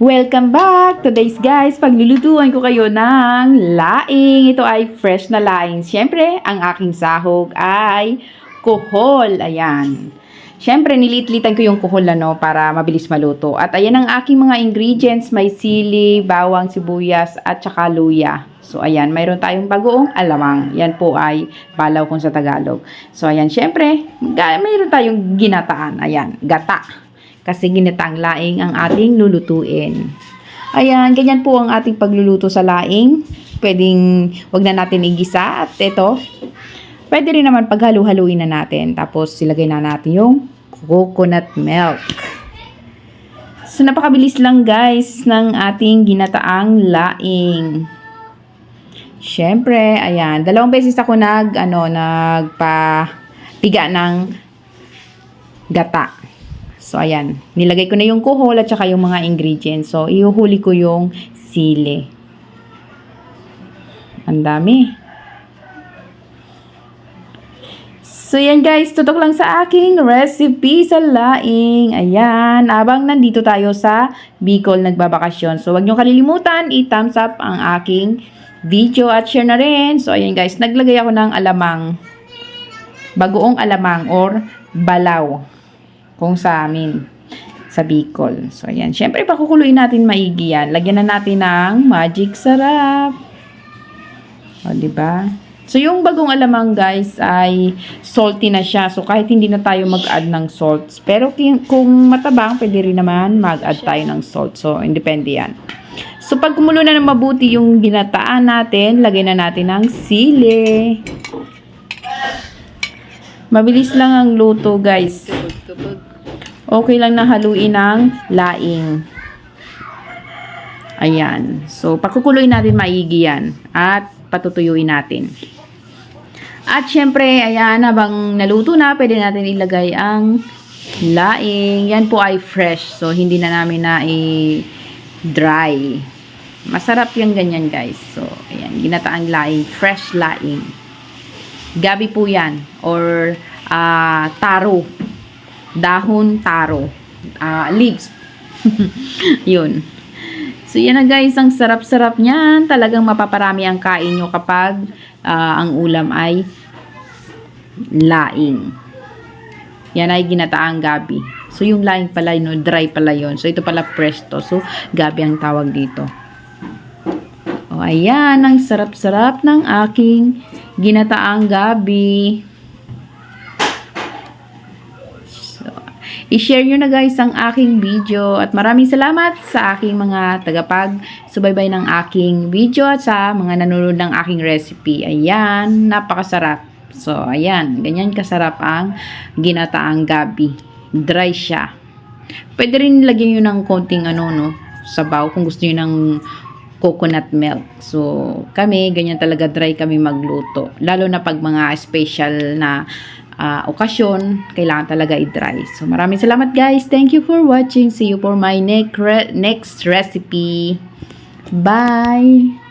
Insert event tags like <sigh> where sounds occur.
Welcome back! Today's guys, paglulutuan ko kayo ng laing. Ito ay fresh na laing. Siyempre, ang aking sahog ay kuhol. Ayan. Siyempre, nilitlitan ko yung kuhol ano, para mabilis maluto. At ayan ang aking mga ingredients. May sili, bawang, sibuyas, at saka luya. So, ayan. Mayroon tayong bagoong alamang. Yan po ay balaw kung sa Tagalog. So, ayan. Siyempre, mayroon tayong ginataan. Ayan. Gata kasi ginatang laing ang ating lulutuin. Ayan, ganyan po ang ating pagluluto sa laing. Pwedeng, wag na natin igisa. At ito, pwede rin naman paghalu-haluin na natin. Tapos, silagay na natin yung coconut milk. So, napakabilis lang guys ng ating ginataang laing. Siyempre, ayan, dalawang beses ako nag, ano, nagpa-piga ng gata. So, ayan. Nilagay ko na yung kuhol at saka yung mga ingredients. So, ihuhuli ko yung sili. Ang dami. So, yan guys. Tutok lang sa aking recipe sa laing. Ayan. Abang nandito tayo sa Bicol nagbabakasyon. So, wag nyo kalilimutan. I-thumbs up ang aking video at share na rin. So, ayan guys. Naglagay ako ng alamang. Bagoong alamang or balaw kung sa amin sa Bicol. So, ayan. Siyempre, pakukuluin natin maigi yan. Lagyan na natin ng magic sarap. O, di ba? So, yung bagong alamang, guys, ay salty na siya. So, kahit hindi na tayo mag-add ng salts. Pero, kung matabang, pwede rin naman mag-add tayo ng salt. So, independe yan. So, pag kumulo na ng mabuti yung ginataan natin, lagay na natin ng sili. Mabilis lang ang luto, guys. Okay lang na haluin ng laing. Ayan. So, pakukuluin natin maigi yan. At patutuyuin natin. At syempre, ayan, habang naluto na, pwede natin ilagay ang laing. Yan po ay fresh. So, hindi na namin na i-dry. Masarap yung ganyan, guys. So, ayan, ginataang laing. Fresh laing. Gabi po yan. Or ah, taro. Dahon taro. Ah, leaves. <laughs> Yun. So, yan na guys. Ang sarap-sarap niyan. Talagang mapaparami ang kain nyo kapag ah, ang ulam ay laing. Yan ay ginataang gabi. So, yung laing pala, no, dry pala yon So, ito pala presto. So, gabi ang tawag dito. O, ayan. Ang sarap-sarap ng aking ginataang gabi. So, i-share nyo na guys ang aking video at maraming salamat sa aking mga tagapag subaybay ng aking video at sa mga nanonood ng aking recipe. Ayan, napakasarap. So, ayan, ganyan kasarap ang ginataang gabi. Dry siya. Pwede rin lagyan nyo ng konting ano, no, sabaw kung gusto nyo ng coconut milk. So, kami, ganyan talaga dry kami magluto. Lalo na pag mga special na ah, okasyon, kailangan talaga i-dry. So, maraming salamat guys. Thank you for watching. See you for my re- next recipe. Bye!